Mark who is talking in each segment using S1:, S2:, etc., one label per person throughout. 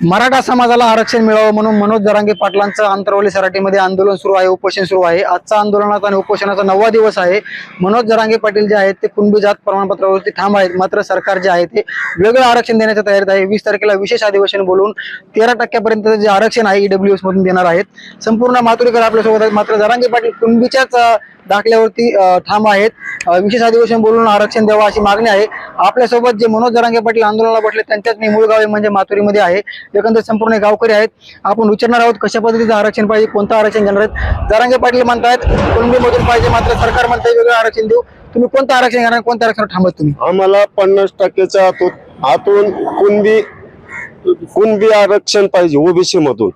S1: मराठा समाजाला आरक्षण मिळावं म्हणून मनोज जरांगे पाटलांचं आंतरवली सराटीमध्ये आंदोलन सुरू आहे उपोषण सुरू आहे. आजचा आंदोलनाचा आणि उपोषणाचा नववा दिवस आहे. मनोज जरांगे पाटील जे आहेत ते कुणबी जात प्रमाणपत्रावरती ठाम आहेत. मात्र सरकार जे आहे ते वेगळं आरक्षण देण्याच्या तयारीत आहे. वीस तारखेला विशेष अधिवेशन बोलून तेरा टक्क्यापर्यंत जे आरक्षण आहे ईडब्ल्यू एस मधून देणार आहेत. संपूर्ण मातुरीकर आपल्यासोबत आहेत. मात्र जरांगे पाटील कुणबीच्याच दाखल्यावरती ठाम आहेत. विशेष अधिवेशन बोलून आरक्षण द्यावं अशी मागणी आहे. आपल्यासोबत जे मनोज जरांगे पाटील आंदोलनाला बसले त्यांच्याच मी मूळ गाव आहे म्हणजे माथुरीमध्ये आहे. एकंदर संपूर्ण गावकरी आहेत. आपण विचारणार आहोत कशा पद्धतीचं आरक्षण पाहिजे कोणतं आरक्षण घेणार आहेत? जरांगे पाटील म्हणतात कुणबीमधून पाहिजे मात्र सरकार म्हणताय वेगळं आरक्षण देऊ. तुम्ही कोणतं आरक्षण घेणार कोणत्या आरक्षण थांबत तुम्ही?
S2: आम्हाला पन्नास टक्क्याच्या आतून आतून कुणबी कुणबी आरक्षण पाहिजे ओबीसी मधून.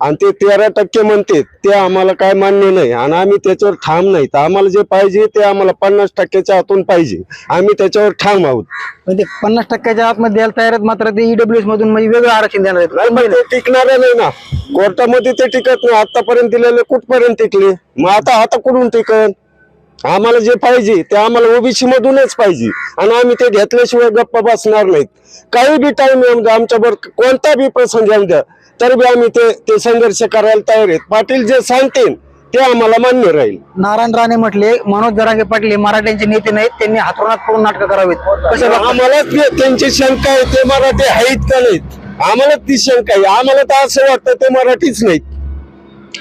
S2: आणि ते तेरा टक्के म्हणते ते आम्हाला काय मान्य नाही. आणि आम्ही त्याच्यावर ठाम नाही. तर आम्हाला जे पाहिजे ते आम्हाला पन्नास टक्क्याच्या आतून पाहिजे. आम्ही त्याच्यावर ठाम आहोत.
S1: ते पन्नास टक्क्याच्या आतमध्ये द्यायला तयार मात्र ते ईडब्ल्यू एस मधून म्हणजे वेगळं आरक्षण देणार
S2: टिकणार नाही ना. कोर्टामध्ये ते टिकत नाही. आतापर्यंत दिलेले कुठपर्यंत टिकले? मग आता आता कुठून टिकन? आम्हाला जे पाहिजे ते आम्हाला ओबीसी मधूनच पाहिजे. आणि आम्ही ते घेतल्याशिवाय गप्पा बसणार नाहीत. काही बी टाइम आमच्या बरोबर कोणता बी प्रसंग येऊ द्या तरी बी आम्ही ते ते संघर्ष करायला तयार आहेत. पाटील जे सांगतील ते आम्हाला मान्य राहील.
S1: नारायण राणे म्हटले मनोज जरांगे पाटील हे मराठ्यांचे नेते नाहीत त्यांनी हातोनात करून नाटकं करावीत. कसं?
S2: आम्हाला त्यांची शंका आहे ते मराठी आहेत का नाहीत? आम्हाला ती शंका आहे. आम्हाला तर असं वाटतं ते मराठीच नाहीत.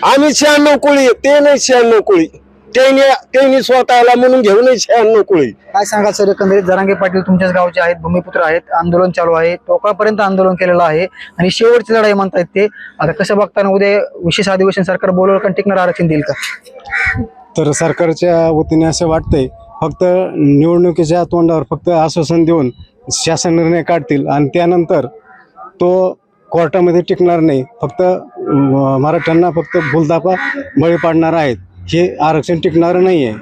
S2: आम्ही शहाण्णव कुळी ते नाही शहाण्णव कुळी. त्यांनी त्यांनी स्वतःला म्हणून घेऊन शहाण्णव कुळी.
S1: काय सांगाल सर एकंदरीत जरांगे पाटील तुमच्याच गावचे आहेत भूमिपुत्र आहेत आंदोलन चालू आहे टोकापर्यंत आंदोलन केलेलं आहे आणि शेवटची लढाई म्हणतायत ते. आता कसं बघताना उद्या विशेष अधिवेशन सरकार बोलवलं का टिकणार आरक्षण देईल का?
S3: तर सरकारच्या वतीने असं वाटतंय फक्त निवडणुकीच्या तोंडावर फक्त आश्वासन देऊन शासन निर्णय काढतील आणि त्यानंतर तो कोर्टामध्ये टिकणार नाही. फक्त मराठ्यांना फक्त भूलदापा बळी पाडणार आहेत. हे आरक्षण टिकणार नाही आहे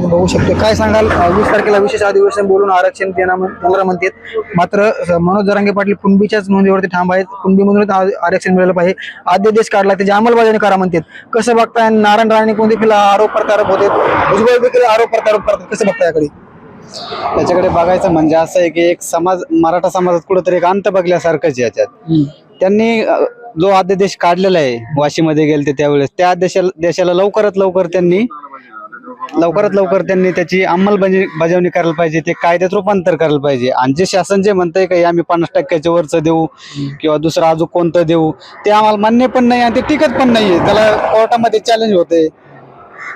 S1: बघू शकतो. काय सांगाल? वीस तारखेला विशेष अधिवेशन बोलून आरक्षण देणार म्हण- देणार म्हणतात. मात्र मनोज जरांगे पाटील कुणबीच्याच नोंदीवरती ठाम आहेत. कुणबीमधूनच आरक्षण मिळालं पाहिजे. आद्यदेश काढला त्याची अंमलबजावणी करा म्हणतात. कसं बघताय? नारायण राणे कोणते देखील आरोप प्रत्यारोप होते? भुजबळ देखील आरोप प्रत्यारोप करतात. कसं बघताय याकडे?
S4: त्याच्याकडे बघायचं म्हणजे असं आहे की एक समाज मराठा समाजात कुठेतरी एक अंत बघल्यासारखंच याच्यात. त्यांनी जो अध्यादेश काढलेला आहे वाशीमध्ये गेले त्यावेळेस त्या अध्यादेशाला देशाला लवकरात लवकर त्यांनी लवकरात लवकर त्यांनी त्याची अंमलबजावणी बजावणी करायला पाहिजे ते कायद्यात रूपांतर करायला पाहिजे. आणि जे शासन जे म्हणतंय काही आम्ही पन्नास टक्क्याच्या वरचं देऊ किंवा दुसरं अजून कोणतं देऊ ते आम्हाला मान्य पण नाही आणि ते टिकत पण नाही त्याला कोर्टामध्ये चॅलेंज होते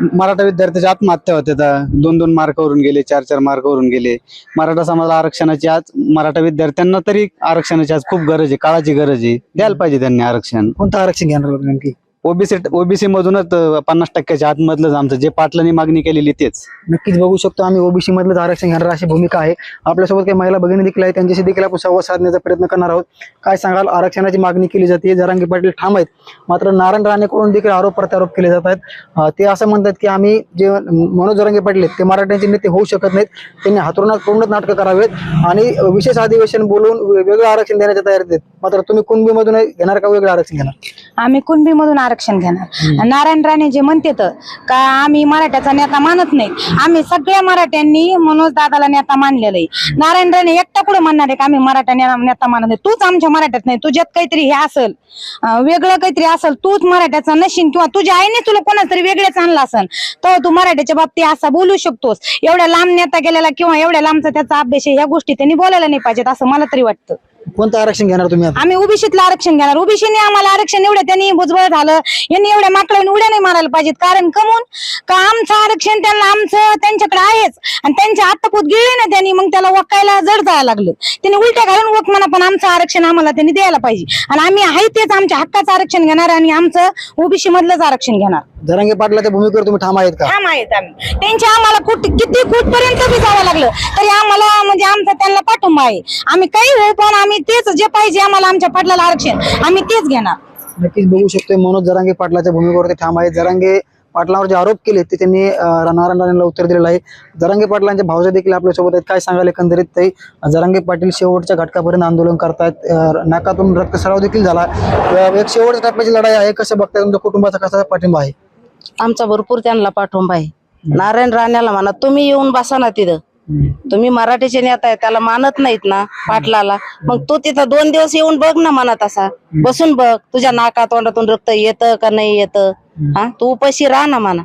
S4: मराठा विद्यार्थ्याच्या आत्महत्या होत्या दोन दोन मार्कावरून गेले चार चार मार्कावरून गेले. मराठा समाजाला आरक्षणाची आज मराठा विद्यार्थ्यांना तरी आरक्षणाची आज खूप गरज आहे काळाची गरज आहे. द्यायला पाहिजे त्यांनी आरक्षण.
S1: कोणतं आरक्षण घेणार नेमकी?
S4: ओबीसी ओबीसी मधूनच पन्नास टक्क्याच्या आतमधलंच आमचं जे पाटलांनी मागणी केलेली तेच.
S1: नक्कीच बघू शकतो आम्ही ओबीसी मधलंच आरक्षण घेणार अशी भूमिका आहे. आपल्यासोबत काही महिला भगिनी देखील आहेत त्यांच्याशी देखील आपण संवाद साधण्याचा प्रयत्न करणार आहोत. काय सांगाल? आरक्षणाची मागणी केली जाते जरांगी पाटील ठाम आहेत. मात्र नारायण राणेकडून देखील आरोप प्रत्यारोप केले जात आहेत. ते असं म्हणतात की आम्ही जे मनोज जरांगे पाटील आहेत ते मराठ्यांचे नेते होऊ शकत नाहीत. त्यांनी हातोरणात पूर्णच नाटकं करावेत आणि विशेष अधिवेशन बोलून वेगळं आरक्षण देण्याच्या तयारीत आहेत. मात्र तुम्ही कुणबीमधून घेणार का वेगळं आरक्षण घेणार?
S5: आम्ही कुणबी मधून आरक्षण घेणार. नारायण राणे जे म्हणते का आम्ही मराठ्याचा नेता मानत नाही. आम्ही सगळ्या मराठ्यांनी मनोज दादाला नेता मानलेलं आहे. नारायण राणे एकटा कुठे म्हणणार आहे का आम्ही मराठा नेता मानत नाही? तूच आमच्या मराठ्यात नाही तुझ्यात काहीतरी हे असेल. वेगळं काहीतरी असेल तूच मराठ्याचा नशीन किंवा तुझ्या आईने तुला कोणाच तरी वेगळेच आणला असेल तर तू मराठ्याच्या बाबतीत असा बोलू शकतोस. एवढ्या लांब नेता गेलेला किंवा एवढ्या लांबचा त्याचा अभ्यास ह्या गोष्टी त्यांनी बोलायला नाही पाहिजेत असं मला तरी वाटतं.
S1: कोणतं आरक्षण घेणार तुम्ही आता?
S5: आम्ही ओबीसीतलं आरक्षण घेणार. ओबीसीने आम्हाला आरक्षण एवढं त्यांनी भुजबळ झालं. यांनी एवढ्या माकडांनी उड्या नाही मारायला पाहिजेत. कारण कमून का आमचं आरक्षण त्यांना आमचं त्यांच्याकडे आहेच. आणि त्यांच्या आत्तापूत गिळले ना त्यांनी मग त्याला वकायला जड जायला लागलं. त्यांनी उलट्या घालून वक म्हणा पण आमचं आरक्षण आम्हाला त्यांनी द्यायला पाहिजे. आणि आम्ही आहे तेच आमच्या हक्काचं आरक्षण घेणार आणि आमचं ओबीसी मधलंच आरक्षण घेणार.
S1: जरांगे पाटलाच्या भूमिकेवर तुम्ही ठाम आहेत का?
S5: ठाम आहेत आम्ही. त्यांच्या आम्हाला कुठ किती कुठपर्यंत बी जावं लागलं तरी आम्हाला म्हणजे आमचा त्यांना पाठिंबा आहे. आम्ही काही होऊ पण आम्ही तेच जे पाहिजे आम्हाला आमच्या पाटलाला आरक्षण आम्ही तेच घेणार.
S1: नक्कीच बघू शकतोय मनोज जरांगे पाटलाच्या भूमिकेवरती ठाम आहे जरांगे पाटलावर जे आरोप केले ते त्यांनी अं, नारायण राणेला उत्तर दिलेलं आहे. जरांगे पाटलांचे भावजे देखील आपल्यासोबत आहेत. काय सांगाल एकंदरीत ते? जरांगे पाटील शेवटच्या घटकापर्यंत आंदोलन करतायत. अं, नाकातून रक्तस्राव देखील झाला. अं, एक शेवटच्या टप्प्याची लढाई आहे. कसं बघताय तुमच्या कुटुंबाचा कसा पाठिंबा आहे?
S6: आमचा भरपूर त्यांना पाठिंबा आहे. नारायण राण्याला म्हणा तुम्ही येऊन बसा ना तिथं. तुम्ही मराठीचे नेता आहे त्याला मानत नाहीत ना पाटलाला. मग तू तिथं दोन दिवस येऊन बघ ना मनात असा. बसून बघ तुझ्या नाका तोंडातून रक्त येतं का नाही येतं? हा तू उपाशी राहा ना म्हणा.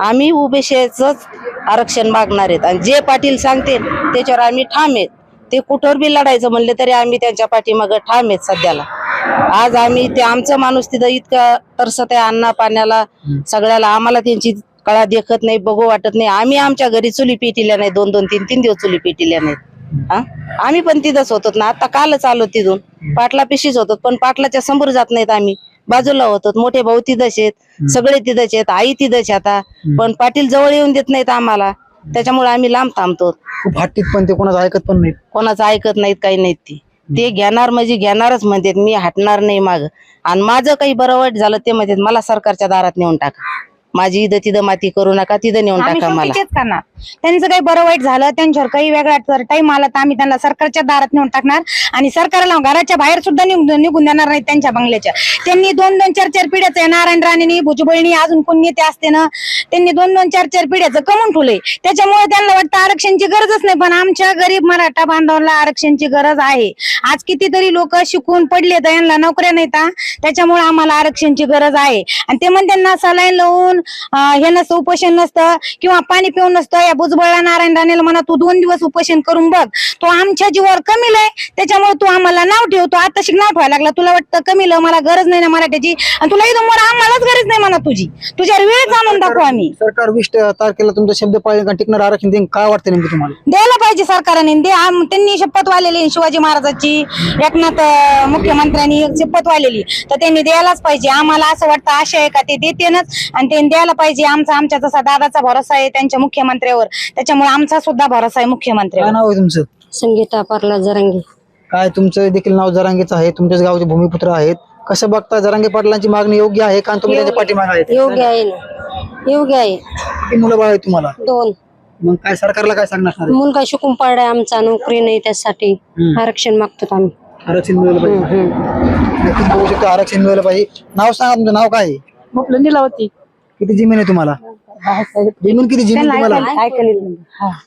S6: आम्ही उभेशेच आरक्षण मागणार आहेत. आणि जे पाटील सांगतील त्याच्यावर आम्ही ठाम आहेत. ते कुठवर बी लढायचं म्हणले तरी आम्ही त्यांच्या पाठीमागं ठाम आहेत सध्याला. आज आम्ही ते आमचा माणूस तिथं इतका तरसत आहे अन्ना पाण्याला. सगळ्याला आम्हाला त्यांची कळा देखत नाही बघू वाटत नाही. आम्ही आमच्या घरी चुली पेटिल्या नाही दोन दोन तीन तीन दिवस चुली पेटिल्या नाहीत. हा? आम्ही पण तिथंच होतो ना. आता कालच आलो तिथून. पाटला पिशीच होतो पण पाटलाच्या समोर जात नाहीत आम्ही. बाजूला होतो. मोठे भाऊ तिथंच आहेत. सगळे तिथंच आहेत. आई तिथंच आता. पण पाटील जवळ येऊन देत नाहीत आम्हाला. त्याच्यामुळे आम्ही लांब थांबतो.
S1: खूप हट्टीत पण ते कोणाचं ऐकत पण नाही
S6: कोणाचं ऐकत नाहीत काही नाहीत ती. ते घेणार म्हणजे घेणारच म्हणतात मी हटणार नाही माग. आणि माझं काही बरं वाईट झालं ते म्हणतात मला सरकारच्या दारात नेऊन टाका. माझी इथं तिथं माती करू नका तिथं नेऊन
S5: आम्ही
S6: टाका
S5: शेवटी
S6: मला.
S5: तेच करणार. त्यांचं काही बरं वाईट झालं त्यांच्यावर काही वेगळा जर टाइम आला तर आम्ही त्यांना सरकारच्या दारात नेऊन टाकणार आणि सरकारला घराच्या बाहेर सुद्धा निघून निघून देणार नाही त्यांच्या बंगल्याच्या. त्यांनी दोन दोन चार चार पिढ्याचं नारायण राणेनी भुजबळीनी अजून कोण नेते असते ना त्यांनी दोन दोन चार चार पिढ्याचं कमवून ठेवलंय. त्याच्यामुळे त्यांना वाटतं आरक्षणची गरजच नाही पण आमच्या गरीब मराठा बांधवांना आरक्षणची गरज आहे. आज कितीतरी लोक शिकून पडले तर यांना नोकऱ्या नाहीत हा. त्याच्यामुळे आम्हाला आरक्षणची गरज आहे. आणि ते म्हणते ना सलाईन लावून हे नसतं उपोषण नसतं किंवा पाणी पिऊन नसतं. या भुजबळला नारायण राणेला म्हणा तू दोन दिवस उपोषण करून बघ. तो आमच्या जीवावर कमील आहे. त्याच्यामुळे तू आम्हाला नाव ठेवतो आता शिक नाव ठेवायला लागला. तुला वाटतं कमील मला गरज नाही ना मराठ्याची. आणि तुला इथून मोर आम्हालाच गरज नाही म्हणा तुझी. तुझ्यावर वेळच आणून दाखवू आम्ही.
S1: सरकार वीस तारखेला तुमचा शब्द पाळले का टिकणार आरक्षण देईन. काय वाटतं नेमकं तुम्हाला?
S5: द्यायला पाहिजे सरकारने. दे आम- त्यांनी शपथ वाहिलेली शिवाजी महाराजाची. एकनाथ अं, मुख्यमंत्र्यांनी शपथ वाहिलेली तर त्यांनी द्यायलाच पाहिजे. आम्हाला असं वाटतं आशा आहे का ते देतेनच आणि त्यांनी द्यायला पाहिजे. आमचा आमच्या जसा दादाचा भरोसा आहे त्यांच्या मुख्यमंत्र्यावर. त्याच्यामुळे आमचा सुद्धा भरोसा आहे
S1: काय
S5: मुख्यमंत्र्यावर
S1: नाव आहे तुमचं?
S7: संगीता परला जरंगी.
S1: काय तुमचं देखील नाव जरांगेच आहे? तुमच्याच गावचे भूमिपुत्र आहेत. कसं बघता जरांगे पाटलांची मागणी योग्य आहे का? तुम्ही त्याच्या पाठीमागे आहेत?
S7: योग्य आहे ना. योग्य आहे.
S1: किती मुलं बाळ आहेत तुम्हाला?
S7: दोन.
S1: मग काय सरकारला काय सांगणार आहे?
S7: मुलगा शिकून पडलाय आमचा नोकरी नाही त्यासाठी.
S1: हम्म.
S7: आरक्षण मागतो आम्ही.
S1: आरक्षण मिळालं पाहिजे. नक्कीच बघू शकतो आरक्षण मिळालं पाहिजे. नाव सांगा तुमचं. नाव काय आहे?
S6: म्हटलं निलावती.
S1: किती जमीन आहे तुम्हाला? जमीन किती जमीन तुम्हाला?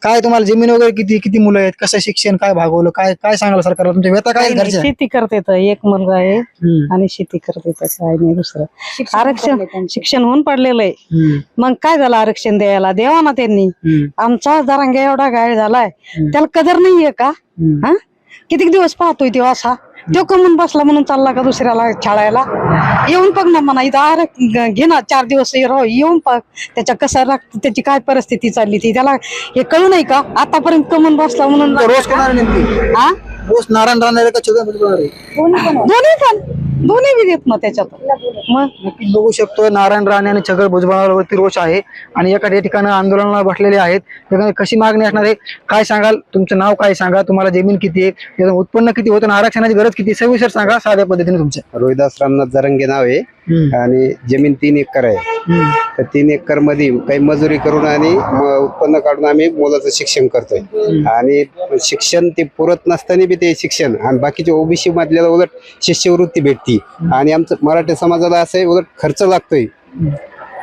S1: काय तुम्हाला जमीन वगैरे किती किती मुलं आहेत? कसं शिक्षण काय भागवलं काय काय सांगाल सरकारला? तुमच्या व्यथा काय आहेत घरच्या?
S8: शेती करते तर एक मुलगा आहे
S1: हम्म.
S8: आणि शेती करते तर काय नाही दुसरं. आरक्षण शिक्षण होऊन पडलेलं आहे.
S1: हम्म.
S8: मग काय झालं आरक्षण द्यायला? द्यावा ना त्यांनी.
S1: हम्म.
S8: आमचा जरांगे एवढा गाय झालाय. त्याला कदर नाहीये का?
S1: हम्म.
S8: हा? किती दिवस पाहतोय तो असा? तो कमून बसला म्हणून चालला का दुसऱ्याला छाळायला येऊन बघ ना म्हणा इथं आर घे ना चार दिवस येऊन बघ. त्याच्या कसं राख त्याची काय परिस्थिती चालली ती त्याला हे कळू नाही का? आतापर्यंत कमून बसला म्हणून
S1: रोज कोणाला नेमकी?
S8: हा
S1: रोज नारायण राहणार का छगन भुजबळ आहे?
S8: दोन्ही पण दोन्ही बी देत ना त्याच्यात. मग?
S1: नक्कीच बघू शकतो. नारायण राणे आणि छगन भुजबळावरती रोष आहे आणि एका ठिकाणी आंदोलनाला बसलेले आहेत. त्याच्यामध्ये कशी मागणी असणार आहे? काय सांगाल? तुमचं नाव काय सांगा? तुम्हाला जमीन किती आहे? त्याचं उत्पन्न किती होतं? आणि आरक्षणाची गरज किती आहे? सविस्तर सांगा साध्या पद्धतीने तुमच्या
S4: रोहिदास रामनाथ जरंगे नाव आहे. आणि जमीन तीन एकर आहे. तर तीन एकरमध्ये काही मजुरी करून आणि उत्पन्न काढून आम्ही मुलाचं शिक्षण करतोय. आणि शिक्षण ते पुरत नसताना बी ते शिक्षण. आणि बाकीच्या ओबीसी मधल्याला उलट शिष्यवृत्ती भेटती. आणि आमचं मराठी समाजाला असं उलट खर्च लागतोय.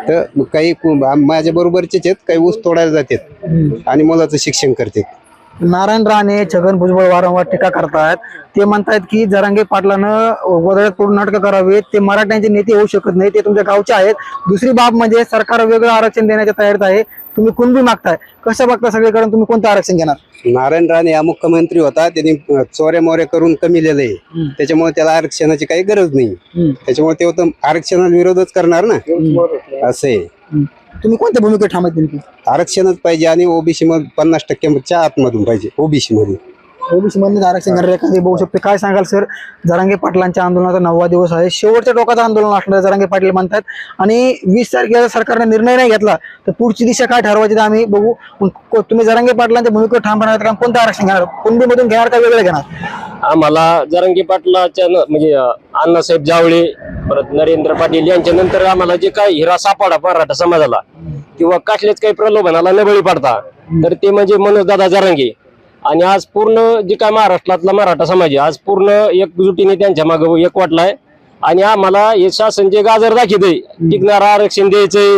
S4: तर काही माझ्या बरोबरचेच आहेत काही ऊस तोडायला जातात. आणि मुलाचं शिक्षण करतात.
S1: नारायण राणे छगन भुजबळ वारंवार टीका करतात ते म्हणतात की जरांगे पाटलानं वदळत पडून नाटकं करावीत. ते मराठ्यांचे नेते होऊ शकत नाही. ते तुमच्या गावचे आहेत. दुसरी बाब म्हणजे सरकार वेगळं आरक्षण देण्याच्या तयारीत आहे. तुम्ही कुणबी मागताय. कसं बघता सगळीकडे तुम्ही कोणतं आरक्षण घेणार?
S4: नारायण राणे हा मुख्यमंत्री होता. त्यांनी चोऱ्या मोऱ्या करून कमीलेलं आहे त्याच्यामुळे त्याला आरक्षणाची काही गरज नाही. त्याच्यामुळे ते होतं आरक्षणाला विरोधच करणार ना? असं आहे.
S1: तुम्ही कोणत्या भूमिकेत थांबत नेमकी?
S4: आरक्षणच पाहिजे आणि ओबीसी मध्ये पन्नास टक्क्याच्या आतमधून पाहिजे ओबीसी मध्ये.
S1: ओबीसी मधून आरक्षण घेणार बघू शकते. काय सांगाल सर जरांगे पाटलांच्या आंदोलनाचा नववा दिवस आहे. शेवटच्या टोकाचं आंदोलन असणार जरांगे पाटील म्हणतात आणि वीस तारखेला सरकारने निर्णय नाही घेतला तर पुढची दिशा काय ठरवायची ते आम्ही बघू. तुम्ही जरांगे पाटलांच्या भूमिकेवर ठाम राहणार का? कोणतं आरक्षण घेणार? कुणबीमधून घेणार का वेगळं घेणार?
S9: आम्हाला जरांगी पाटलाच्या म्हणजे अण्णासाहेब जावळे परत नरेंद्र पाटील यांच्या नंतर आम्हाला जे काही हिरा सापाडा मराठा समाजाला किंवा कसल्याच काही प्रलोभनाला नबळी बळी पडता तर ते म्हणजे मनोज दादा जरांगे. आणि आज पूर्ण जे काय महाराष्ट्रातला मराठा समाज आहे आज पूर्ण एकजुटीने त्यांच्या मागं एक वाटलाय. आणि आम्हाला हे शासन जे गाजर आहे निघणारा आरक्षण द्यायचंय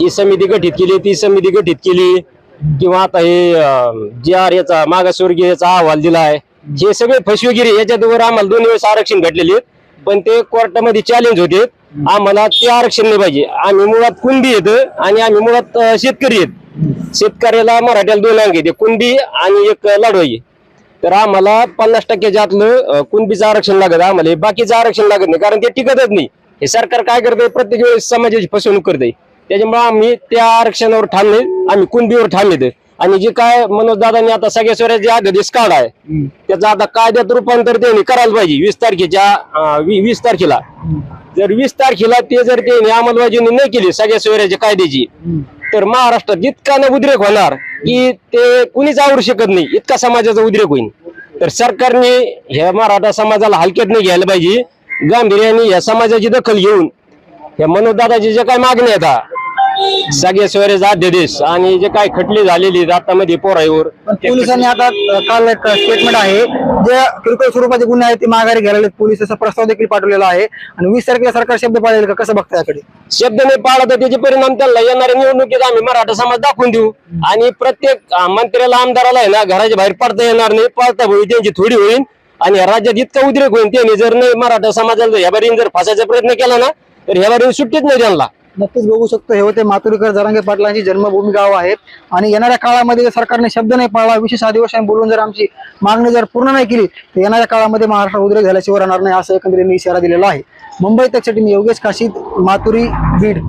S9: ही समिती गठीत केली ती समिती गठीत केली. किंवा आता हे जे आर याचा मागासवर्गीयचा अहवाल दिलाय जे हे सगळे फसवेगिरी याच्यावर आम्हाला दोन वेळेस आरक्षण भेटलेले आहेत. पण ते कोर्टामध्ये चॅलेंज होते. आम्हाला ते आरक्षण नाही पाहिजे. आम्ही मुळात कुणबी येत आणि आम्ही मुळात शेतकरी आहेत. शेतकऱ्याला मराठ्याला दोन अंग येते कुणबी आणि एक लढवाई तर आम्हाला पन्नास टक्क्याच्या आतलं अं, कुणबीचं आरक्षण लागत आम्हाला. बाकीचं आरक्षण लागत नाही कारण ते टिकतच नाही. हे सरकार काय करतंय? प्रत्येक वेळेस समाजाची फसवणूक करते त्याच्यामुळे आम्ही त्या आरक्षणावर नाही आम्ही कुणबीवर ठाम येते आणि जे काय मनोज दादांनी आता सगळ्या स्वराज्य अध्यादेश काढ आहे त्याचं आता कायद्यात रूपांतर त्यांनी करायला पाहिजे. वीस तारखेच्या वीस तारखेला. जर वीस तारखेला ते जर त्यांनी अंमलबजावणी नाही केली सगळ्या स्वराज्य कायद्याची तर महाराष्ट्रात इतका ना उद्रेक होणार की ते कुणीच आवडू शकत नाही. इतका समाजाचा उद्रेक होईल तर सरकारने ह्या मराठा समाजाला हलक्यात नाही घ्यायला पाहिजे. गांभीर्याने या समाजाची दखल घेऊन या मनोजदादाची जे काय मागणी आता सगळ्या स्वराज्य अध्यादेश आणि जे काय खटली झालेली आहेत आता मध्ये पोराईवर
S1: पोलिसांनी आता काल एक स्टेटमेंट आहे जे किरकोळ स्वरूपाचे गुन्हे आहेत ते माघारी घ्यायला. पोलीस असा प्रस्ताव देखील पाठवलेला आहे. आणि वीस तारखेला सरकार शब्द पाळेल का? कसं बघता याकडे?
S9: शब्द नाही पाळला तर त्याचे परिणाम त्यांना. येणाऱ्या निवडणुकीत आम्ही मराठा समाज दाखवून देऊ. आणि प्रत्येक मंत्र्याला आमदाराला आहे ना घराच्या बाहेर पडता येणार नाही. पळता होईल त्यांची थोडी होईल आणि राज्यात इतका उद्रेक होईल त्यांनी जर नाही मराठा समाजाला ह्या बारीन जर फासायचा प्रयत्न केला ना तर ह्या बारीन सुट्टीच नाही त्यांना.
S1: नक्कीच बघू शकतो. हे होते मातुरीकर जरांगे पाटलांची जन्मभूमी गाव आहे. आणि येणाऱ्या काळामध्ये जर सरकारने शब्द नाही पाळला विशेष अधिवेशन बोलून जर आमची मागणी जर पूर्ण नाही केली तर येणाऱ्या काळामध्ये महाराष्ट्र उद्रेक झाल्याशिवाय राहणार नाही असं एकंदरीत इशारा दिलेला आहे. मुंबई तकसाठी मी योगेश काशीद मातुरी बीड.